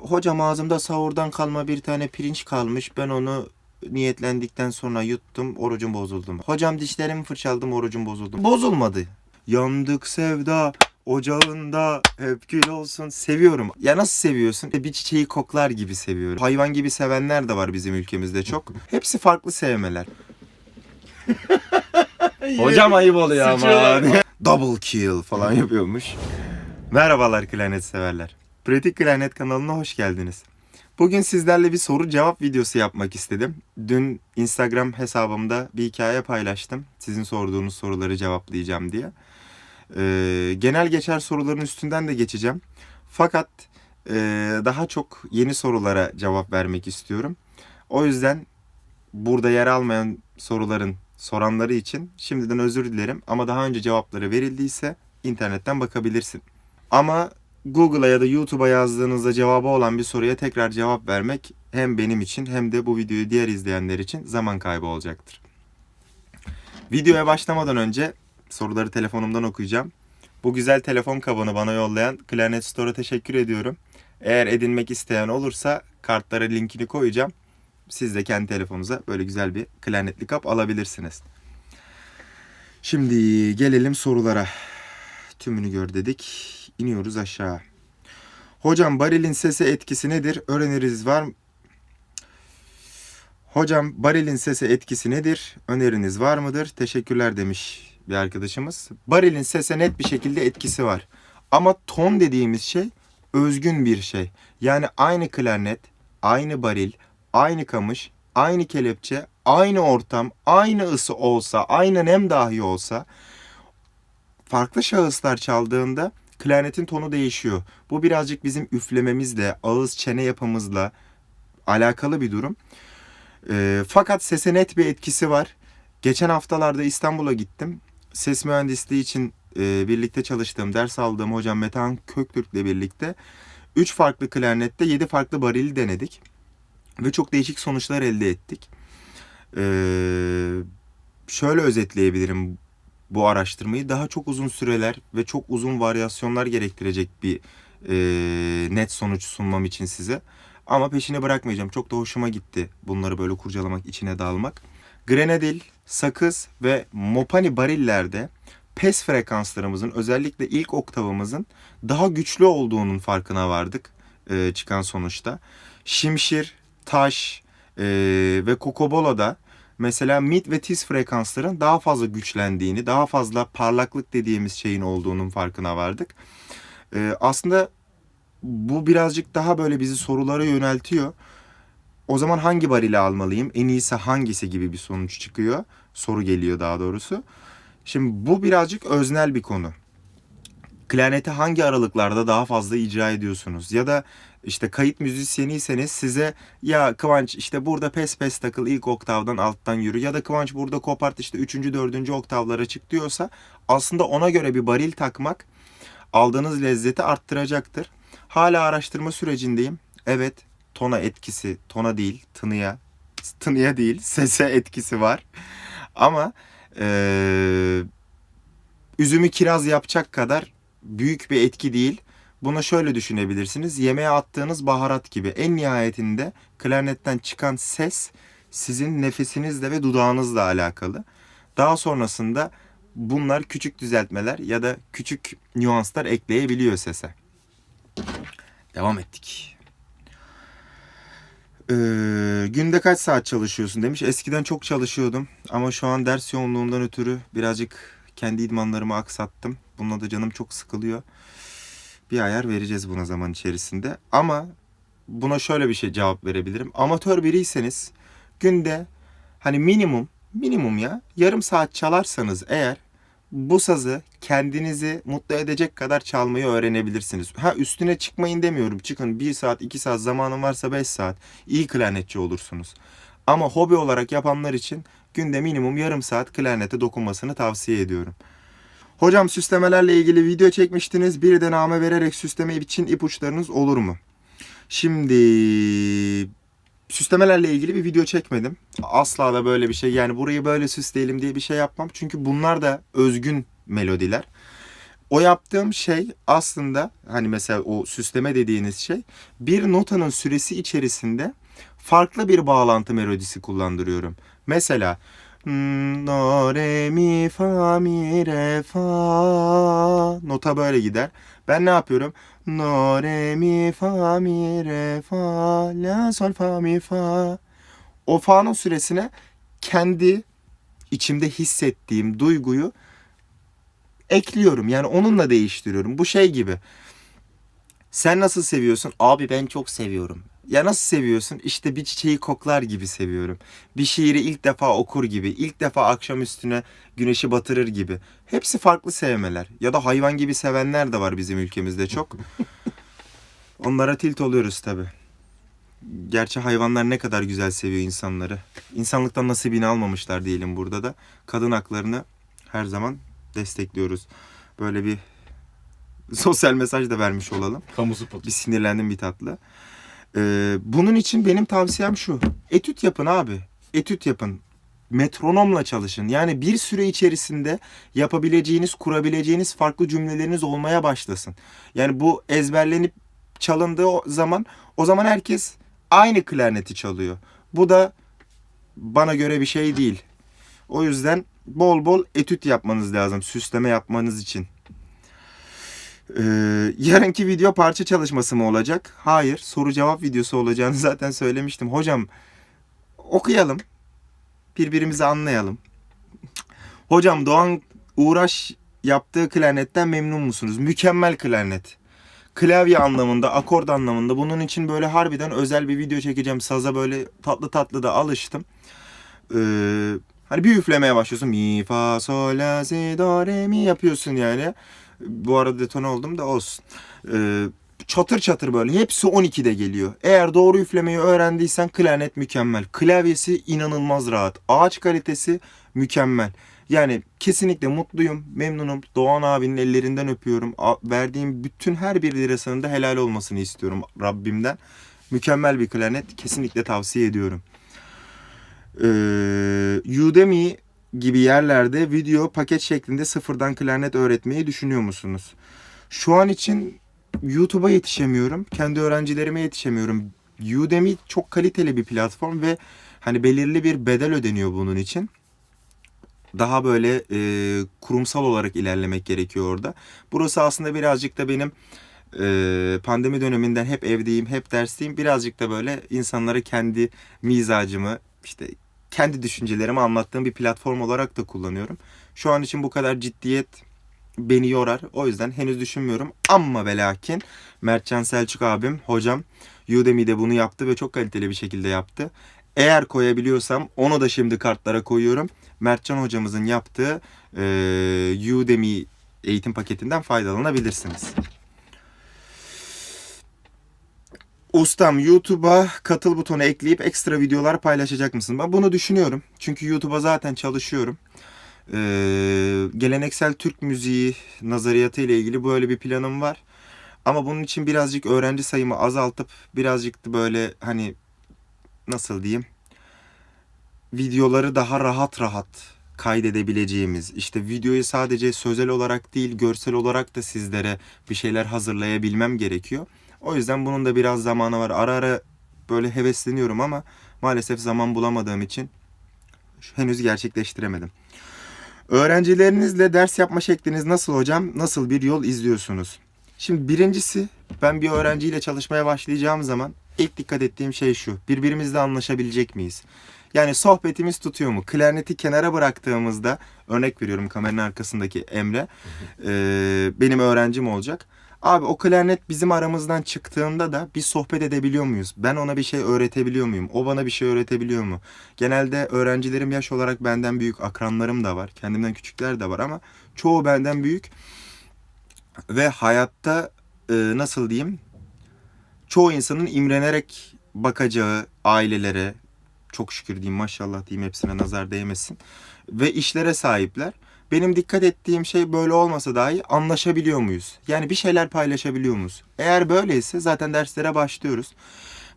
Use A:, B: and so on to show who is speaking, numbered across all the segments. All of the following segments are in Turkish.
A: Hocam ağzımda sahurdan kalma bir tane pirinç kalmış. Ben onu niyetlendikten sonra yuttum. Orucum bozuldu. Hocam dişlerimi fırçaladım. Orucum bozuldu. Bozulmadı. Yandık sevda ocağında hep gül olsun. Seviyorum. Ya nasıl seviyorsun? Bir çiçeği koklar gibi seviyorum. Hayvan gibi sevenler de var bizim ülkemizde çok. Hepsi farklı sevmeler. Hocam ayıp oluyor ama. Double kill falan yapıyormuş. Merhabalar klarnet severler. Pratik Klarnet kanalına hoş geldiniz. Bugün sizlerle bir soru cevap videosu yapmak istedim. Dün Instagram hesabımda bir hikaye paylaştım. Sizin sorduğunuz soruları cevaplayacağım diye. Ee, genel geçer soruların üstünden de geçeceğim. Fakat e, daha çok yeni sorulara cevap vermek istiyorum. O yüzden burada yer almayan soruların soranları için şimdiden özür dilerim. Ama daha önce cevapları verildiyse internetten bakabilirsin. Ama Google'a ya da YouTube'a yazdığınızda cevabı olan bir soruya tekrar cevap vermek hem benim için hem de bu videoyu diğer izleyenler için zaman kaybı olacaktır. Videoya başlamadan önce soruları telefonumdan okuyacağım. Bu güzel telefon kabını bana yollayan Klarnet Store'a teşekkür ediyorum. Eğer edinmek isteyen olursa kartlara linkini koyacağım. Siz de kendi telefonunuza böyle güzel bir klarnetli kap alabilirsiniz. Şimdi gelelim sorulara. Tümünü gör dedik. İniyoruz aşağı. Hocam barilin sesi etkisi nedir? Öğreniriz var? Hocam barilin sesi etkisi nedir? Öneriniz var mıdır? Teşekkürler demiş bir arkadaşımız. Barilin sese net bir şekilde etkisi var. Ama ton dediğimiz şey özgün bir şey. Yani aynı klarnet, aynı baril, aynı kamış, aynı kelepçe, aynı ortam, aynı ısı olsa, aynı nem dahi olsa farklı şahıslar çaldığında klarnetin tonu değişiyor. Bu birazcık bizim üflememizle, ağız çene yapımızla alakalı bir durum. Ee, fakat sese net bir etkisi var. Geçen haftalarda İstanbul'a gittim. Ses mühendisliği için e, birlikte çalıştığım, ders aldığım hocam Metehan Köktürk'le birlikte 3 farklı klarnette 7 farklı barili denedik. Ve çok değişik sonuçlar elde ettik. Ee, şöyle özetleyebilirim bu araştırmayı. Daha çok uzun süreler ve çok uzun varyasyonlar gerektirecek bir e, net sonuç sunmam için size. Ama peşini bırakmayacağım. Çok da hoşuma gitti bunları böyle kurcalamak, içine dalmak. Grenadil, sakız ve mopani barillerde pes frekanslarımızın özellikle ilk oktavımızın daha güçlü olduğunun farkına vardık e, çıkan sonuçta. Şimşir, taş e, ve kokoboloda mesela mid ve tiz frekansların daha fazla güçlendiğini, daha fazla parlaklık dediğimiz şeyin olduğunun farkına vardık. E, aslında bu birazcık daha böyle bizi sorulara yöneltiyor. O zaman hangi barili almalıyım? En iyisi hangisi gibi bir sonuç çıkıyor. Soru geliyor daha doğrusu. Şimdi bu birazcık öznel bir konu. Klarneti hangi aralıklarda daha fazla icra ediyorsunuz? Ya da işte kayıt müzisyeniyseniz size ya Kıvanç işte burada pes pes takıl ilk oktavdan alttan yürü ya da Kıvanç burada kopart işte 3. 4. oktavlara çık diyorsa aslında ona göre bir baril takmak aldığınız lezzeti arttıracaktır. Hala araştırma sürecindeyim. Evet tona etkisi, tona değil tınıya, tınıya değil sese etkisi var. Ama eee üzümü kiraz yapacak kadar büyük bir etki değil. Bunu şöyle düşünebilirsiniz. Yemeğe attığınız baharat gibi. En nihayetinde klarnetten çıkan ses sizin nefesinizle ve dudağınızla alakalı. Daha sonrasında bunlar küçük düzeltmeler ya da küçük nüanslar ekleyebiliyor sese. Devam ettik. Ee, günde kaç saat çalışıyorsun demiş. Eskiden çok çalışıyordum ama şu an ders yoğunluğundan ötürü birazcık kendi idmanlarımı aksattım. Bununla da canım çok sıkılıyor. Bir ayar vereceğiz buna zaman içerisinde. Ama buna şöyle bir şey cevap verebilirim. Amatör biriyseniz günde hani minimum minimum ya yarım saat çalarsanız eğer bu sazı kendinizi mutlu edecek kadar çalmayı öğrenebilirsiniz. Ha üstüne çıkmayın demiyorum. Çıkın 1 saat 2 saat zamanın varsa 5 saat iyi klarnetçi olursunuz. Ama hobi olarak yapanlar için günde minimum yarım saat klarnete dokunmasını tavsiye ediyorum. Hocam süslemelerle ilgili video çekmiştiniz. Bir de name vererek süsleme için ipuçlarınız olur mu? Şimdi süslemelerle ilgili bir video çekmedim. Asla da böyle bir şey yani burayı böyle süsleyelim diye bir şey yapmam. Çünkü bunlar da özgün melodiler. O yaptığım şey aslında hani mesela o süsleme dediğiniz şey bir notanın süresi içerisinde farklı bir bağlantı melodisi kullandırıyorum. Mesela do re mi fa mi re fa nota böyle gider. Ben ne yapıyorum? Do re mi fa mi re fa la sol fa mi fa. O fa'nın süresine kendi içimde hissettiğim duyguyu ekliyorum. Yani onunla değiştiriyorum. Bu şey gibi. Sen nasıl seviyorsun? Abi ben çok seviyorum. Ya nasıl seviyorsun? İşte bir çiçeği koklar gibi seviyorum. Bir şiiri ilk defa okur gibi. ilk defa akşam üstüne güneşi batırır gibi. Hepsi farklı sevmeler. Ya da hayvan gibi sevenler de var bizim ülkemizde çok. Onlara tilt oluyoruz tabi. Gerçi hayvanlar ne kadar güzel seviyor insanları. İnsanlıktan nasibini almamışlar diyelim burada da. Kadın haklarını her zaman destekliyoruz. Böyle bir sosyal mesaj da vermiş olalım.
B: Kamu spotu.
A: Bir sinirlendim bir tatlı. Ee, bunun için benim tavsiyem şu. Etüt yapın abi. Etüt yapın. Metronomla çalışın. Yani bir süre içerisinde yapabileceğiniz, kurabileceğiniz farklı cümleleriniz olmaya başlasın. Yani bu ezberlenip çalındığı zaman o zaman herkes aynı klarneti çalıyor. Bu da bana göre bir şey değil. O yüzden bol bol etüt yapmanız lazım süsleme yapmanız için. Ee, yarınki video parça çalışması mı olacak? Hayır, soru cevap videosu olacağını zaten söylemiştim. Hocam okuyalım. Birbirimizi anlayalım. Hocam Doğan Uğraş yaptığı klarnetten memnun musunuz? Mükemmel klarnet. Klavye anlamında, akord anlamında bunun için böyle harbiden özel bir video çekeceğim. Saza böyle tatlı tatlı da alıştım. Ee, hani bir üflemeye başlıyorsun. Mi, fa, sol, la, si, do, re, mi yapıyorsun yani. Bu arada detone oldum da olsun. Ee, çatır çatır böyle. Hepsi 12'de geliyor. Eğer doğru üflemeyi öğrendiysen klarnet mükemmel. Klavyesi inanılmaz rahat. Ağaç kalitesi mükemmel. Yani kesinlikle mutluyum, memnunum. Doğan abinin ellerinden öpüyorum. A- Verdiğim bütün her bir lirasının da helal olmasını istiyorum Rabbimden. Mükemmel bir klarnet. Kesinlikle tavsiye ediyorum. Ee, Udemy gibi yerlerde video paket şeklinde sıfırdan klarnet öğretmeyi düşünüyor musunuz? Şu an için YouTube'a yetişemiyorum. Kendi öğrencilerime yetişemiyorum. Udemy çok kaliteli bir platform ve hani belirli bir bedel ödeniyor bunun için. Daha böyle e, kurumsal olarak ilerlemek gerekiyor orada. Burası aslında birazcık da benim e, pandemi döneminden hep evdeyim, hep dersteyim. Birazcık da böyle insanlara kendi mizacımı, işte kendi düşüncelerimi anlattığım bir platform olarak da kullanıyorum. Şu an için bu kadar ciddiyet beni yorar. O yüzden henüz düşünmüyorum. Ama ve lakin Mertcan Selçuk abim, hocam Udemy'de bunu yaptı ve çok kaliteli bir şekilde yaptı. Eğer koyabiliyorsam onu da şimdi kartlara koyuyorum. Mertcan hocamızın yaptığı e, Udemy eğitim paketinden faydalanabilirsiniz. Ustam YouTube'a katıl butonu ekleyip ekstra videolar paylaşacak mısın? Ben bunu düşünüyorum. Çünkü YouTube'a zaten çalışıyorum. Ee, geleneksel Türk müziği nazariyatı ile ilgili böyle bir planım var. Ama bunun için birazcık öğrenci sayımı azaltıp birazcık da böyle hani nasıl diyeyim videoları daha rahat rahat kaydedebileceğimiz işte videoyu sadece sözel olarak değil görsel olarak da sizlere bir şeyler hazırlayabilmem gerekiyor. O yüzden bunun da biraz zamanı var. Ara ara böyle hevesleniyorum ama maalesef zaman bulamadığım için henüz gerçekleştiremedim. Öğrencilerinizle ders yapma şekliniz nasıl hocam? Nasıl bir yol izliyorsunuz? Şimdi birincisi ben bir öğrenciyle çalışmaya başlayacağım zaman ilk dikkat ettiğim şey şu. Birbirimizle anlaşabilecek miyiz? Yani sohbetimiz tutuyor mu? Klarneti kenara bıraktığımızda örnek veriyorum kameranın arkasındaki Emre benim öğrencim olacak. Abi o klarnet bizim aramızdan çıktığında da bir sohbet edebiliyor muyuz? Ben ona bir şey öğretebiliyor muyum? O bana bir şey öğretebiliyor mu? Genelde öğrencilerim yaş olarak benden büyük, akranlarım da var. Kendimden küçükler de var ama çoğu benden büyük. Ve hayatta e, nasıl diyeyim? Çoğu insanın imrenerek bakacağı ailelere, çok şükür diyeyim maşallah diyeyim hepsine nazar değmesin. Ve işlere sahipler. Benim dikkat ettiğim şey böyle olmasa dahi anlaşabiliyor muyuz? Yani bir şeyler paylaşabiliyor muyuz? Eğer böyleyse zaten derslere başlıyoruz.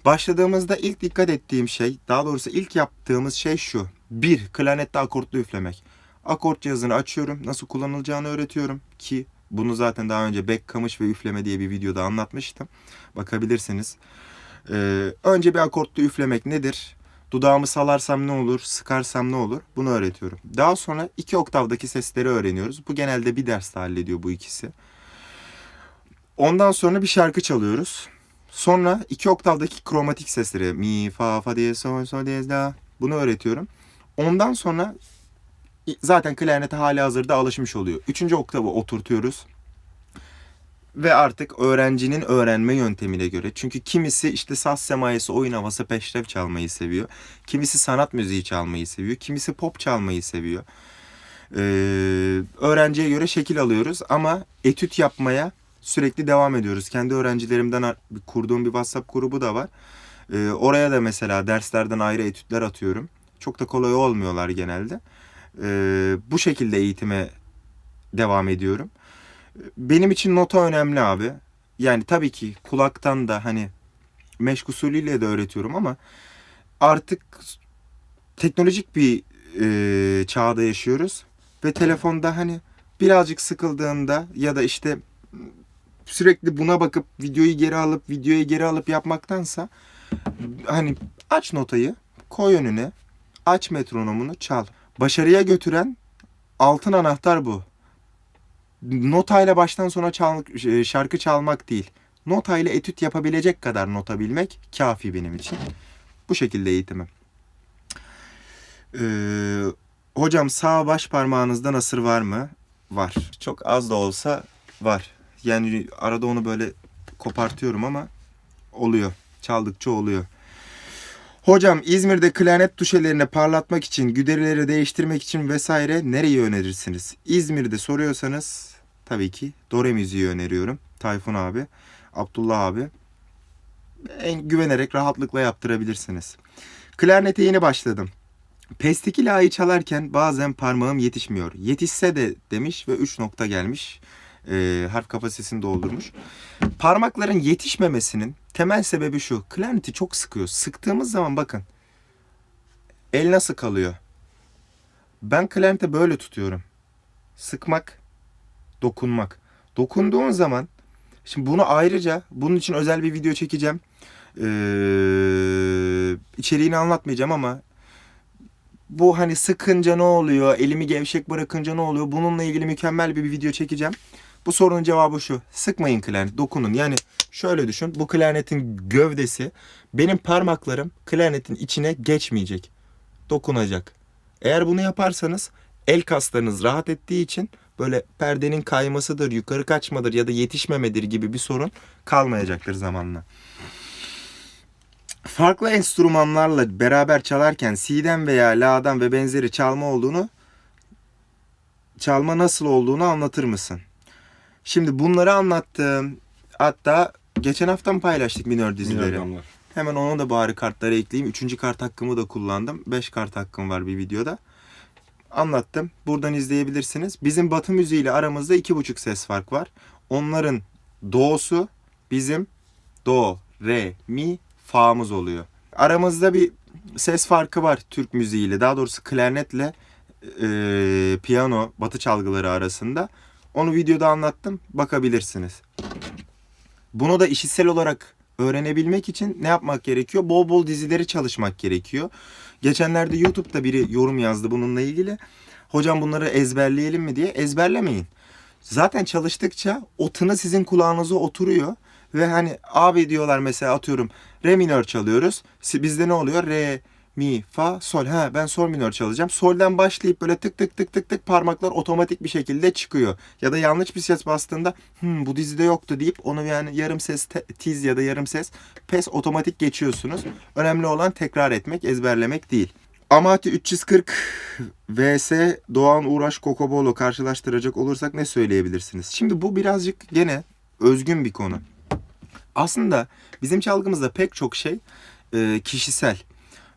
A: Başladığımızda ilk dikkat ettiğim şey, daha doğrusu ilk yaptığımız şey şu. Bir, klarnette akortlu üflemek. Akort cihazını açıyorum, nasıl kullanılacağını öğretiyorum ki Bunu zaten daha önce bek, kamış ve üfleme diye bir videoda anlatmıştım. Bakabilirsiniz. Ee, önce bir akortlu üflemek nedir? Dudağımı salarsam ne olur, sıkarsam ne olur? Bunu öğretiyorum. Daha sonra iki oktavdaki sesleri öğreniyoruz. Bu genelde bir derste hallediyor bu ikisi. Ondan sonra bir şarkı çalıyoruz. Sonra iki oktavdaki kromatik sesleri mi, fa, fa diye, sol, sol diye, la bunu öğretiyorum. Ondan sonra zaten klarnete hali hazırda alışmış oluyor. Üçüncü oktavı oturtuyoruz. Ve artık öğrencinin öğrenme yöntemine göre. Çünkü kimisi işte saz semayesi, oyun havası, peşrev çalmayı seviyor. Kimisi sanat müziği çalmayı seviyor. Kimisi pop çalmayı seviyor. Ee, öğrenciye göre şekil alıyoruz ama etüt yapmaya sürekli devam ediyoruz. Kendi öğrencilerimden kurduğum bir WhatsApp grubu da var. Ee, oraya da mesela derslerden ayrı etütler atıyorum. Çok da kolay olmuyorlar genelde. Ee, bu şekilde eğitime devam ediyorum. Benim için nota önemli abi. Yani tabii ki kulaktan da hani meşk usulüyle de öğretiyorum ama artık teknolojik bir e, çağda yaşıyoruz ve telefonda hani birazcık sıkıldığında ya da işte sürekli buna bakıp videoyu geri alıp videoyu geri alıp yapmaktansa hani aç notayı koy önüne aç metronomunu çal. Başarıya götüren altın anahtar bu. Notayla baştan sona çal, e, şarkı çalmak değil. Notayla etüt yapabilecek kadar nota bilmek kafi benim için. Bu şekilde eğitimim. Ee, hocam sağ baş parmağınızda nasır var mı? Var. Çok az da olsa var. Yani arada onu böyle kopartıyorum ama oluyor. Çaldıkça oluyor. Hocam İzmir'de klarnet tuşelerini parlatmak için, güderileri değiştirmek için vesaire nereyi önerirsiniz? İzmir'de soruyorsanız tabii ki Dore müziği öneriyorum. Tayfun abi, Abdullah abi. En güvenerek rahatlıkla yaptırabilirsiniz. Klarnete yeni başladım. Pestiki la'yı çalarken bazen parmağım yetişmiyor. Yetişse de demiş ve 3 nokta gelmiş. Ee, harf kapasitesini doldurmuş. Parmakların yetişmemesinin temel sebebi şu. Klarneti çok sıkıyor. Sıktığımız zaman bakın. El nasıl kalıyor? Ben klarneti böyle tutuyorum. Sıkmak, dokunmak. Dokunduğun zaman şimdi bunu ayrıca bunun için özel bir video çekeceğim. Ee, içeriğini anlatmayacağım ama bu hani sıkınca ne oluyor, elimi gevşek bırakınca ne oluyor? Bununla ilgili mükemmel bir video çekeceğim. Bu sorunun cevabı şu. Sıkmayın klarnet, dokunun. Yani şöyle düşün. Bu klarnetin gövdesi benim parmaklarım klarnetin içine geçmeyecek. Dokunacak. Eğer bunu yaparsanız el kaslarınız rahat ettiği için böyle perdenin kaymasıdır, yukarı kaçmadır ya da yetişmemedir gibi bir sorun kalmayacaktır zamanla. Farklı enstrümanlarla beraber çalarken C'den veya La'dan ve benzeri çalma olduğunu çalma nasıl olduğunu anlatır mısın? Şimdi bunları anlattım. Hatta geçen hafta mı paylaştık minör dizileri?
B: Milyonlar.
A: Hemen onu da bari kartlara ekleyeyim. Üçüncü kart hakkımı da kullandım. Beş kart hakkım var bir videoda. Anlattım. Buradan izleyebilirsiniz. Bizim batı müziği ile aramızda iki buçuk ses fark var. Onların do'su bizim do, re, mi, fa'mız oluyor. Aramızda bir ses farkı var Türk müziğiyle. Daha doğrusu klarnetle e, piyano, batı çalgıları arasında. Onu videoda anlattım. Bakabilirsiniz. Bunu da işitsel olarak öğrenebilmek için ne yapmak gerekiyor? Bol bol dizileri çalışmak gerekiyor. Geçenlerde YouTube'da biri yorum yazdı bununla ilgili. Hocam bunları ezberleyelim mi diye. Ezberlemeyin. Zaten çalıştıkça o tını sizin kulağınıza oturuyor. Ve hani abi diyorlar mesela atıyorum re minör çalıyoruz. Bizde ne oluyor? Re, mi, fa, sol. Ha ben sol minör çalacağım. Solden başlayıp böyle tık tık tık tık tık parmaklar otomatik bir şekilde çıkıyor. Ya da yanlış bir ses bastığında hmm, bu dizide yoktu deyip onu yani yarım ses tiz ya da yarım ses pes otomatik geçiyorsunuz. Önemli olan tekrar etmek, ezberlemek değil. Amati 340 vs Doğan Uğraş Kokobolo karşılaştıracak olursak ne söyleyebilirsiniz? Şimdi bu birazcık gene özgün bir konu. Aslında bizim çalgımızda pek çok şey e, kişisel.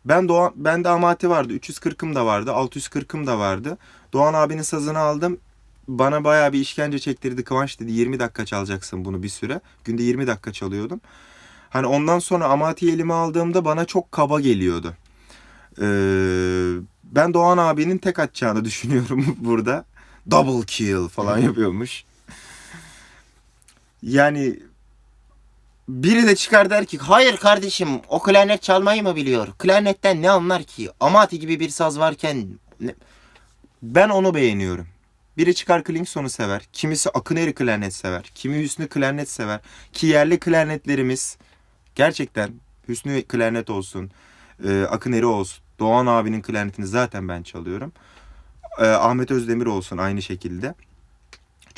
A: Ben Doğan, bende Amati vardı. 340'ım da vardı. 640'ım da vardı. Doğan abinin sazını aldım. Bana bayağı bir işkence çektirdi. Kıvanç dedi 20 dakika çalacaksın bunu bir süre. Günde 20 dakika çalıyordum. Hani ondan sonra Amati'yi elime aldığımda bana çok kaba geliyordu. Ee, ben Doğan abinin tek atacağını düşünüyorum burada. Double kill falan yapıyormuş. Yani biri de çıkar der ki
B: Hayır kardeşim o klarnet çalmayı mı biliyor? Klarnetten ne anlar ki? Amati gibi bir saz varken
A: ben onu beğeniyorum. Biri çıkar Klingson'u sever. Kimisi Akıneri klarnet sever. Kimi Hüsnü klarnet sever. Ki yerli klarnetlerimiz gerçekten Hüsnü klarnet olsun. E, Akıneri olsun. Doğan abinin klarnetini zaten ben çalıyorum. E, Ahmet Özdemir olsun aynı şekilde.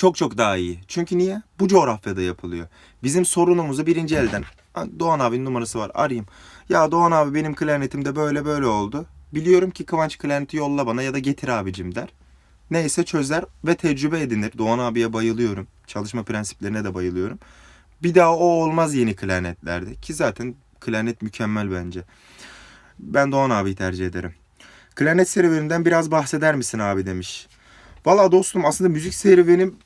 A: Çok çok daha iyi. Çünkü niye? Bu coğrafyada yapılıyor. Bizim sorunumuzu birinci elden "Ha, Doğan abinin numarası var arayayım. Ya Doğan abi benim klarnetimde böyle böyle oldu. Biliyorum ki Kıvanç klarneti yolla bana ya da getir abicim der. Neyse çözer ve tecrübe edinir. Doğan abiye bayılıyorum. Çalışma prensiplerine de bayılıyorum. Bir daha o olmaz yeni klarnetlerde. Ki zaten klarnet mükemmel bence. Ben Doğan abiyi tercih ederim. Klarnet serüveninden biraz bahseder misin abi demiş. Valla dostum aslında müzik serüvenim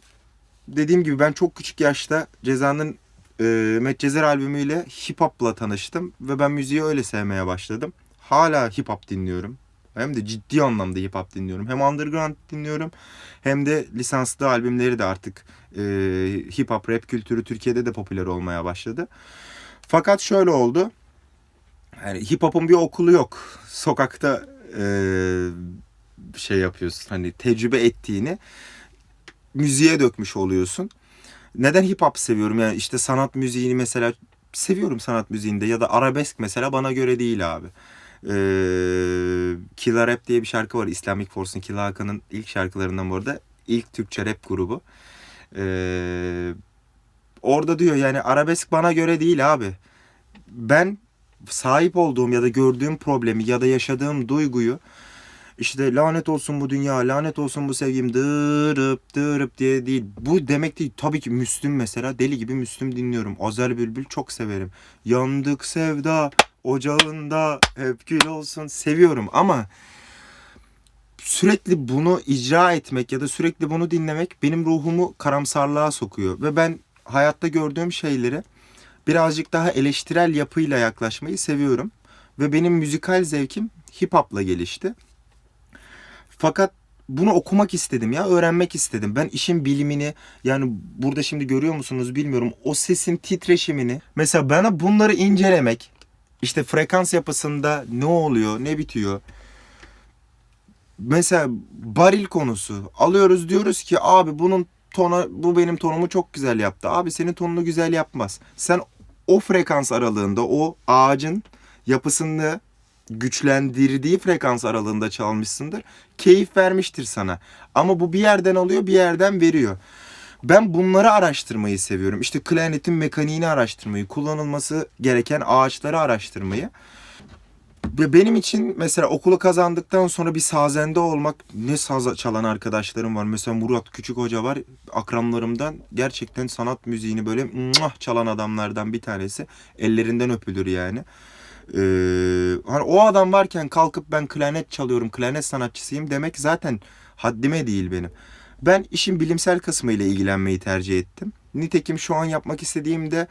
A: dediğim gibi ben çok küçük yaşta Ceza'nın e, Medcezir albümüyle hip hop'la tanıştım ve ben müziği öyle sevmeye başladım. Hala hip hop dinliyorum. Hem de ciddi anlamda hip hop dinliyorum. Hem underground dinliyorum hem de lisanslı albümleri de artık e, hip hop rap kültürü Türkiye'de de popüler olmaya başladı. Fakat şöyle oldu. Yani hip hop'un bir okulu yok. Sokakta e, şey yapıyorsun. Hani tecrübe ettiğini müziğe dökmüş oluyorsun. Neden hip hop seviyorum? Yani işte sanat müziğini mesela seviyorum sanat müziğinde ya da arabesk mesela bana göre değil abi. Ee, Killa Rap diye bir şarkı var. Islamic Force'un Killa Hakan'ın ilk şarkılarından bu arada. İlk Türkçe rap grubu. Ee, orada diyor yani arabesk bana göre değil abi. Ben sahip olduğum ya da gördüğüm problemi ya da yaşadığım duyguyu işte lanet olsun bu dünya, lanet olsun bu sevgim dırıp dırıp diye değil. Bu demek değil. Tabii ki Müslüm mesela deli gibi Müslüm dinliyorum. Azer Bülbül çok severim. Yandık sevda ocağında hep gül olsun seviyorum ama sürekli bunu icra etmek ya da sürekli bunu dinlemek benim ruhumu karamsarlığa sokuyor ve ben hayatta gördüğüm şeyleri birazcık daha eleştirel yapıyla yaklaşmayı seviyorum ve benim müzikal zevkim hip hop'la gelişti. Fakat bunu okumak istedim ya, öğrenmek istedim. Ben işin bilimini yani burada şimdi görüyor musunuz bilmiyorum. O sesin titreşimini mesela bana bunları incelemek işte frekans yapısında ne oluyor, ne bitiyor. Mesela baril konusu. Alıyoruz diyoruz ki abi bunun tonu bu benim tonumu çok güzel yaptı. Abi senin tonunu güzel yapmaz. Sen o frekans aralığında o ağacın yapısını güçlendirdiği frekans aralığında çalmışsındır. Keyif vermiştir sana. Ama bu bir yerden alıyor bir yerden veriyor. Ben bunları araştırmayı seviyorum. İşte klarnetin mekaniğini araştırmayı, kullanılması gereken ağaçları araştırmayı. Ve benim için mesela okulu kazandıktan sonra bir sazende olmak ne saz çalan arkadaşlarım var. Mesela Murat Küçük Hoca var akranlarımdan gerçekten sanat müziğini böyle çalan adamlardan bir tanesi. Ellerinden öpülür yani. Ee, hani o adam varken kalkıp ben klarnet çalıyorum, klarnet sanatçısıyım demek zaten haddime değil benim. Ben işin bilimsel kısmı ile ilgilenmeyi tercih ettim. Nitekim şu an yapmak istediğimde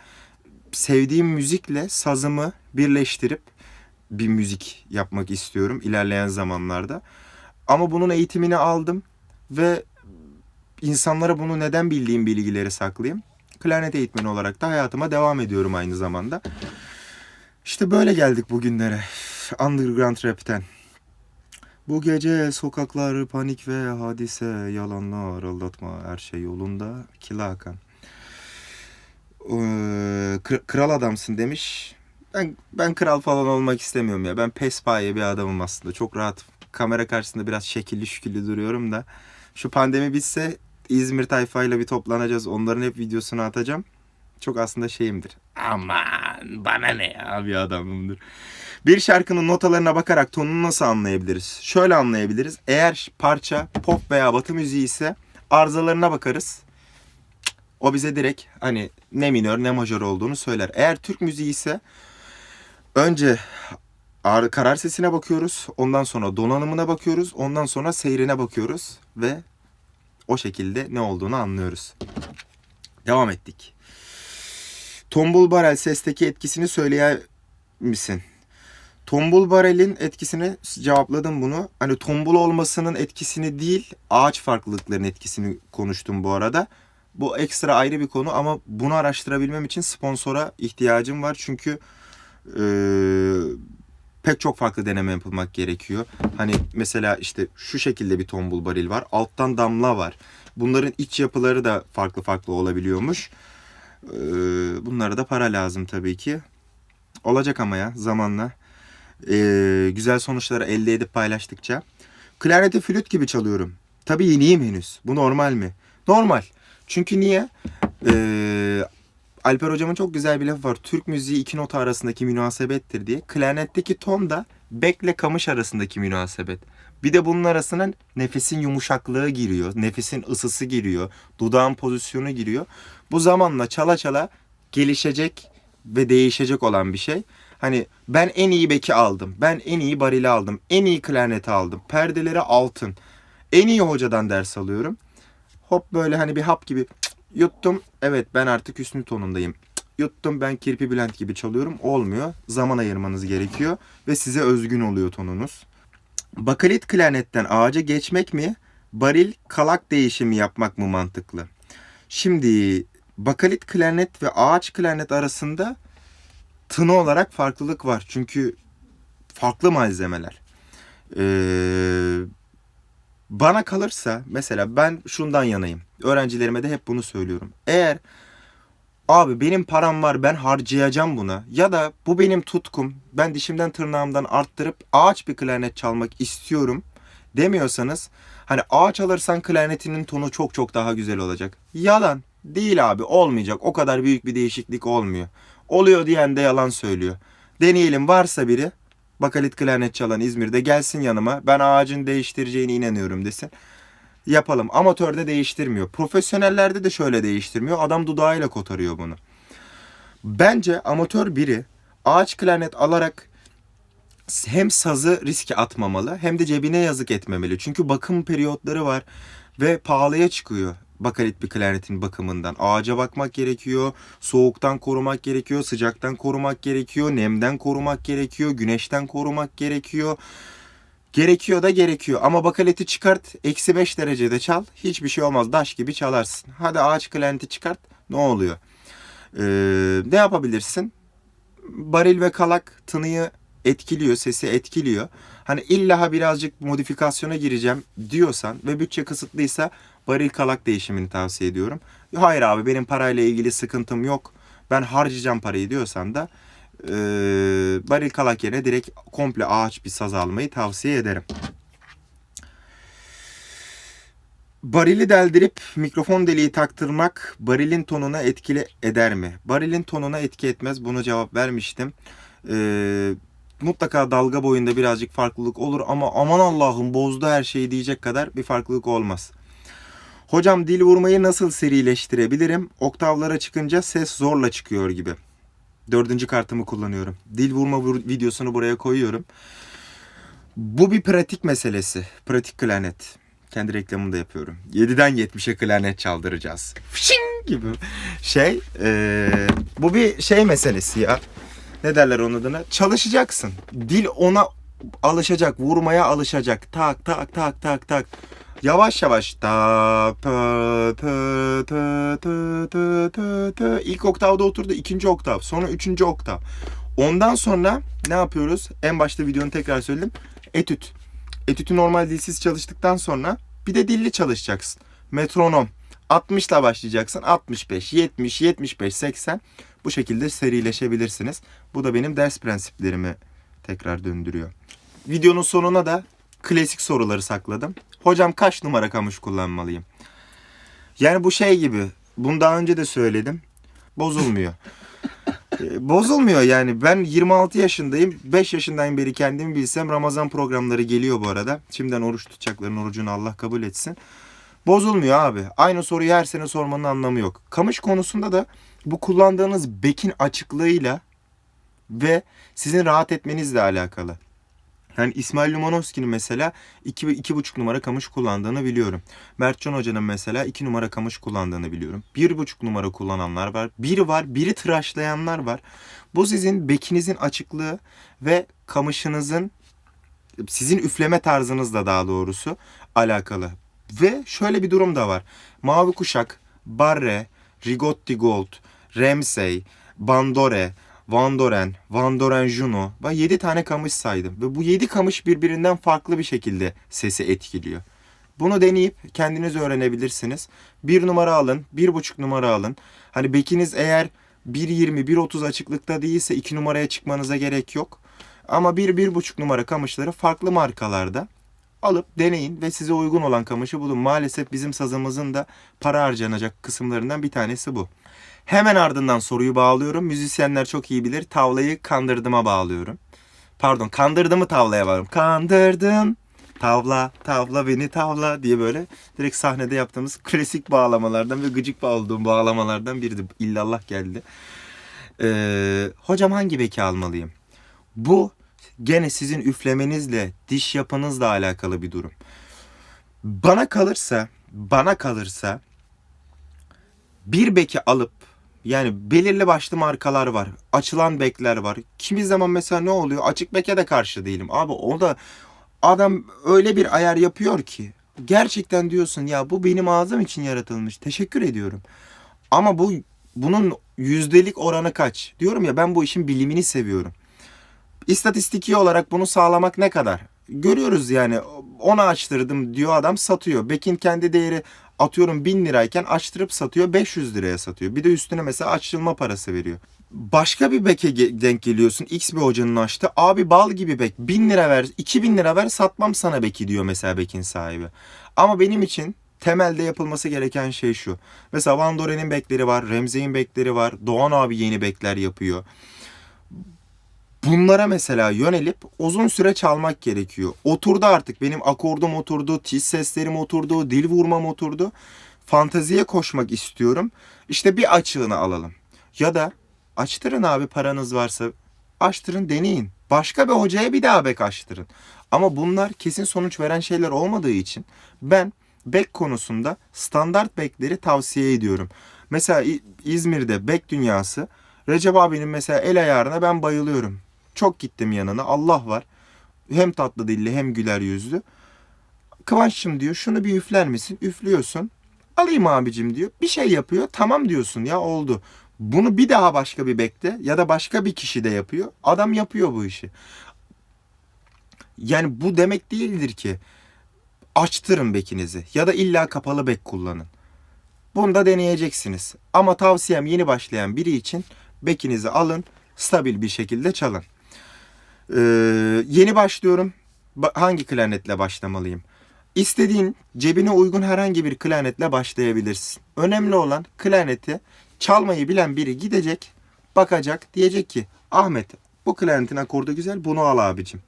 A: sevdiğim müzikle sazımı birleştirip bir müzik yapmak istiyorum ilerleyen zamanlarda. Ama bunun eğitimini aldım ve insanlara bunu neden bildiğim bilgileri saklayayım. Klarnet eğitmeni olarak da hayatıma devam ediyorum aynı zamanda. İşte böyle geldik bugünlere. Underground Rap'ten. Bu gece sokaklar panik ve hadise, yalanlar, aldatma, her şey yolunda. Kila Hakan. Ee, kr- kral adamsın demiş. Ben ben kral falan olmak istemiyorum ya. Ben pespaye bir adamım aslında. Çok rahat. Kamera karşısında biraz şekilli şüküllü duruyorum da. Şu pandemi bitse İzmir tayfayla bir toplanacağız. Onların hep videosunu atacağım. Çok aslında şeyimdir. Aman bana ne ya bir adamımdır. Bir şarkının notalarına bakarak tonunu nasıl anlayabiliriz? Şöyle anlayabiliriz. Eğer parça pop veya batı müziği ise arızalarına bakarız. O bize direkt hani ne minör ne majör olduğunu söyler. Eğer Türk müziği ise önce ar- karar sesine bakıyoruz. Ondan sonra donanımına bakıyoruz. Ondan sonra seyrine bakıyoruz ve o şekilde ne olduğunu anlıyoruz. Devam ettik. Tombul Barel sesteki etkisini söyleyer misin? Tombul Barel'in etkisini cevapladım bunu. Hani tombul olmasının etkisini değil, ağaç farklılıklarının etkisini konuştum bu arada. Bu ekstra ayrı bir konu ama bunu araştırabilmem için sponsora ihtiyacım var. Çünkü e, pek çok farklı deneme yapılmak gerekiyor. Hani mesela işte şu şekilde bir tombul baril var. Alttan damla var. Bunların iç yapıları da farklı farklı olabiliyormuş. E, bunlara da para lazım tabii ki. Olacak ama ya zamanla. E, güzel sonuçları elde edip paylaştıkça. Klarneti flüt gibi çalıyorum. Tabii yeniyim henüz. Bu normal mi? Normal. Çünkü niye? Ee, Alper hocamın çok güzel bir lafı var. Türk müziği iki nota arasındaki münasebettir diye. Klarnetteki ton da bekle kamış arasındaki münasebet. Bir de bunun arasına nefesin yumuşaklığı giriyor. Nefesin ısısı giriyor. Dudağın pozisyonu giriyor. Bu zamanla çala çala gelişecek ve değişecek olan bir şey. Hani ben en iyi beki aldım. Ben en iyi barili aldım. En iyi klarneti aldım. Perdeleri altın. En iyi hocadan ders alıyorum. Hop böyle hani bir hap gibi yuttum. Evet ben artık hüsnü tonundayım. Yuttum ben kirpi bülent gibi çalıyorum. Olmuyor. Zaman ayırmanız gerekiyor. Ve size özgün oluyor tonunuz. Bakalit klarnetten ağaca geçmek mi? Baril kalak değişimi yapmak mı mantıklı? Şimdi bakalit klarnet ve ağaç klarnet arasında tını olarak farklılık var. Çünkü farklı malzemeler. Ee, bana kalırsa mesela ben şundan yanayım. Öğrencilerime de hep bunu söylüyorum. Eğer abi benim param var ben harcayacağım buna ya da bu benim tutkum ben dişimden tırnağımdan arttırıp ağaç bir klarnet çalmak istiyorum demiyorsanız hani ağaç alırsan klarnetinin tonu çok çok daha güzel olacak. Yalan değil abi olmayacak o kadar büyük bir değişiklik olmuyor. Oluyor diyen de yalan söylüyor. Deneyelim varsa biri bakalit klarnet çalan İzmir'de gelsin yanıma. Ben ağacın değiştireceğine inanıyorum desin. Yapalım. Amatörde değiştirmiyor. Profesyonellerde de şöyle değiştirmiyor. Adam dudağıyla kotarıyor bunu. Bence amatör biri ağaç klarnet alarak hem sazı riske atmamalı hem de cebine yazık etmemeli. Çünkü bakım periyotları var ve pahalıya çıkıyor bakalit bir klarnetin bakımından. Ağaca bakmak gerekiyor, soğuktan korumak gerekiyor, sıcaktan korumak gerekiyor, nemden korumak gerekiyor, güneşten korumak gerekiyor. Gerekiyor da gerekiyor ama bakaleti çıkart eksi 5 derecede çal hiçbir şey olmaz daş gibi çalarsın. Hadi ağaç klarneti çıkart ne oluyor? Ee, ne yapabilirsin? Baril ve kalak tınıyı etkiliyor, sesi etkiliyor. Hani illa birazcık modifikasyona gireceğim diyorsan ve bütçe kısıtlıysa baril kalak değişimini tavsiye ediyorum. Hayır abi benim parayla ilgili sıkıntım yok. Ben harcayacağım parayı diyorsan da e, baril kalak yerine direkt komple ağaç bir saz almayı tavsiye ederim. Barili deldirip mikrofon deliği taktırmak barilin tonuna etkili eder mi? Barilin tonuna etki etmez. Bunu cevap vermiştim. Ee, mutlaka dalga boyunda birazcık farklılık olur ama aman Allah'ım bozdu her şeyi diyecek kadar bir farklılık olmaz. Hocam dil vurmayı nasıl serileştirebilirim? Oktavlara çıkınca ses zorla çıkıyor gibi. Dördüncü kartımı kullanıyorum. Dil vurma vur- videosunu buraya koyuyorum. Bu bir pratik meselesi. Pratik klarnet. Kendi reklamını da yapıyorum. 7'den 70'e klarnet çaldıracağız. Fışing gibi. Şey, eee, bu bir şey meselesi ya. Ne derler onun adına? Çalışacaksın. Dil ona alışacak, vurmaya alışacak. Tak tak tak tak tak. Yavaş yavaş ta pö pö tö tö tö tö tö. İlk oktavda oturdu, ikinci oktav, sonra üçüncü oktav. Ondan sonra ne yapıyoruz? En başta videonun tekrar söyledim. Etüt. Etütü normal dilsiz çalıştıktan sonra bir de dilli çalışacaksın. Metronom. 60 ile başlayacaksın. 65, 70, 75, 80. Bu şekilde serileşebilirsiniz. Bu da benim ders prensiplerimi tekrar döndürüyor. Videonun sonuna da klasik soruları sakladım. Hocam kaç numara kamış kullanmalıyım? Yani bu şey gibi. Bunu daha önce de söyledim. Bozulmuyor. E, Bozulmuyor yani. Ben 26 yaşındayım. 5 yaşından beri kendimi bilsem Ramazan programları geliyor bu arada. Şimdiden oruç tutacakların orucunu Allah kabul etsin. Bozulmuyor abi. Aynı soruyu her sene sormanın anlamı yok. Kamış konusunda da bu kullandığınız bekin açıklığıyla ve sizin rahat etmenizle alakalı. Yani İsmail Lumanovski'nin mesela 2 2,5 numara kamış kullandığını biliyorum. Mertcan Hoca'nın mesela 2 numara kamış kullandığını biliyorum. 1,5 numara kullananlar var. Biri var, biri tıraşlayanlar var. Bu sizin bekinizin açıklığı ve kamışınızın sizin üfleme tarzınızla daha doğrusu alakalı. Ve şöyle bir durum da var. Mavi kuşak, Barre, Rigotti Gold, Ramsey, Bandore, Van Doren, Van Doren Juno. Ben 7 tane kamış saydım. Ve bu 7 kamış birbirinden farklı bir şekilde sesi etkiliyor. Bunu deneyip kendiniz öğrenebilirsiniz. Bir numara alın, bir buçuk numara alın. Hani bekiniz eğer 1.20, 1.30 açıklıkta değilse 2 numaraya çıkmanıza gerek yok. Ama bir, bir buçuk numara kamışları farklı markalarda alıp deneyin ve size uygun olan kamışı bulun. Maalesef bizim sazımızın da para harcanacak kısımlarından bir tanesi bu. Hemen ardından soruyu bağlıyorum. Müzisyenler çok iyi bilir. Tavlayı kandırdıma bağlıyorum. Pardon kandırdımı tavlaya bağlıyorum. Kandırdım. Tavla, tavla beni tavla diye böyle direkt sahnede yaptığımız klasik bağlamalardan ve gıcık bağladığım bağlamalardan biridir. İllallah geldi. Ee, hocam hangi beki almalıyım? Bu gene sizin üflemenizle, diş yapınızla alakalı bir durum. Bana kalırsa, bana kalırsa bir beki alıp yani belirli başlı markalar var. Açılan bekler var. Kimi zaman mesela ne oluyor? Açık beke de karşı değilim. Abi o da adam öyle bir ayar yapıyor ki gerçekten diyorsun ya bu benim ağzım için yaratılmış. Teşekkür ediyorum. Ama bu bunun yüzdelik oranı kaç? Diyorum ya ben bu işin bilimini seviyorum. İstatistiki olarak bunu sağlamak ne kadar? Görüyoruz yani ona açtırdım diyor adam satıyor. Bekin kendi değeri atıyorum 1000 lirayken açtırıp satıyor 500 liraya satıyor. Bir de üstüne mesela açılma parası veriyor. Başka bir beke denk geliyorsun. X bir hocanın açtı. Abi bal gibi bek. 1000 lira ver, 2000 lira ver satmam sana beki diyor mesela bekin sahibi. Ama benim için temelde yapılması gereken şey şu. Mesela Van Doren'in bekleri var, Remzi'nin bekleri var. Doğan abi yeni bekler yapıyor. Bunlara mesela yönelip uzun süre çalmak gerekiyor. Oturdu artık benim akordum oturdu, tiz seslerim oturdu, dil vurmam oturdu. Fanteziye koşmak istiyorum. İşte bir açığını alalım. Ya da açtırın abi paranız varsa açtırın deneyin. Başka bir hocaya bir daha bek açtırın. Ama bunlar kesin sonuç veren şeyler olmadığı için ben bek konusunda standart bekleri tavsiye ediyorum. Mesela İzmir'de bek dünyası Recep abinin mesela el ayarına ben bayılıyorum. Çok gittim yanına. Allah var. Hem tatlı dilli hem güler yüzlü. Kıvanç'cığım diyor şunu bir üfler misin? Üflüyorsun. Alayım abicim diyor. Bir şey yapıyor. Tamam diyorsun ya oldu. Bunu bir daha başka bir bekte ya da başka bir kişi de yapıyor. Adam yapıyor bu işi. Yani bu demek değildir ki açtırın bekinizi ya da illa kapalı bek kullanın. Bunu da deneyeceksiniz. Ama tavsiyem yeni başlayan biri için bekinizi alın, stabil bir şekilde çalın. Ee, yeni başlıyorum. Ba- hangi klarnetle başlamalıyım? İstediğin cebine uygun herhangi bir klarnetle başlayabilirsin. Önemli olan klarneti çalmayı bilen biri gidecek, bakacak, diyecek ki Ahmet bu klarnetin akordu güzel bunu al abicim.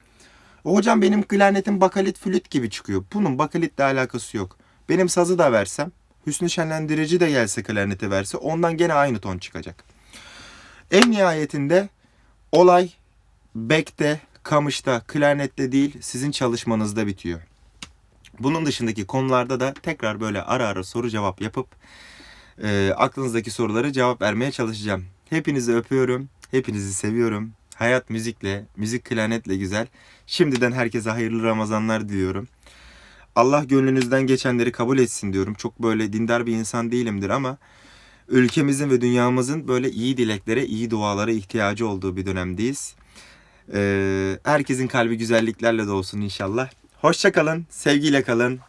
A: Hocam benim klarnetim bakalit flüt gibi çıkıyor. Bunun bakalitle alakası yok. Benim sazı da versem, Hüsnü Şenlendirici de gelse klarneti verse ondan gene aynı ton çıkacak. En nihayetinde olay bekte, kamışta, klarnette değil sizin çalışmanızda bitiyor. Bunun dışındaki konularda da tekrar böyle ara ara soru cevap yapıp e, aklınızdaki soruları cevap vermeye çalışacağım. Hepinizi öpüyorum. Hepinizi seviyorum. Hayat müzikle, müzik klarnetle güzel. Şimdiden herkese hayırlı Ramazanlar diliyorum. Allah gönlünüzden geçenleri kabul etsin diyorum. Çok böyle dindar bir insan değilimdir ama ülkemizin ve dünyamızın böyle iyi dileklere, iyi dualara ihtiyacı olduğu bir dönemdeyiz. Ee, herkesin kalbi güzelliklerle dolsun inşallah. Hoşça kalın, sevgiyle kalın.